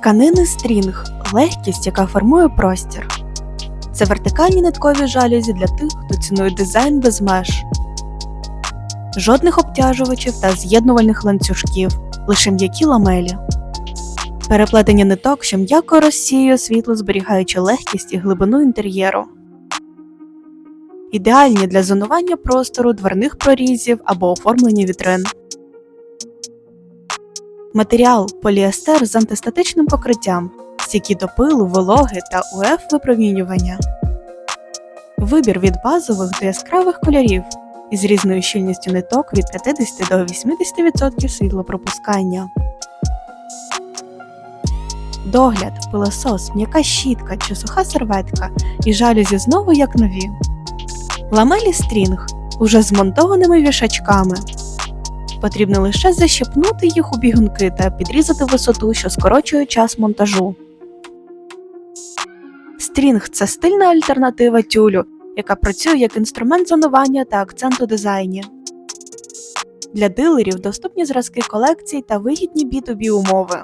Тканини стрінг легкість, яка формує простір. Це вертикальні ниткові жалюзі для тих, хто цінує дизайн без меж. Жодних обтяжувачів та з'єднувальних ланцюжків, лише м'які ламелі. Переплетення ниток, що м'яко розсіює світло, зберігаючи легкість і глибину інтер'єру. Ідеальні для зонування простору, дверних прорізів або оформлення вітрин. Матеріал поліестер з антистатичним покриттям, стійкі до пилу, вологи та УФ випромінювання. Вибір від базових до яскравих кольорів із різною щільністю ниток від 50 до 80% світлопропускання. Догляд, пилосос, м'яка щітка чи суха серветка і жалюзі знову як нові. Ламелі стрінг уже з монтованими вішачками. Потрібно лише защепнути їх у бігунки та підрізати висоту, що скорочує час монтажу. Стрінг це стильна альтернатива тюлю, яка працює як інструмент зонування та акцент у дизайні. Для дилерів доступні зразки колекцій та вигідні B2B умови.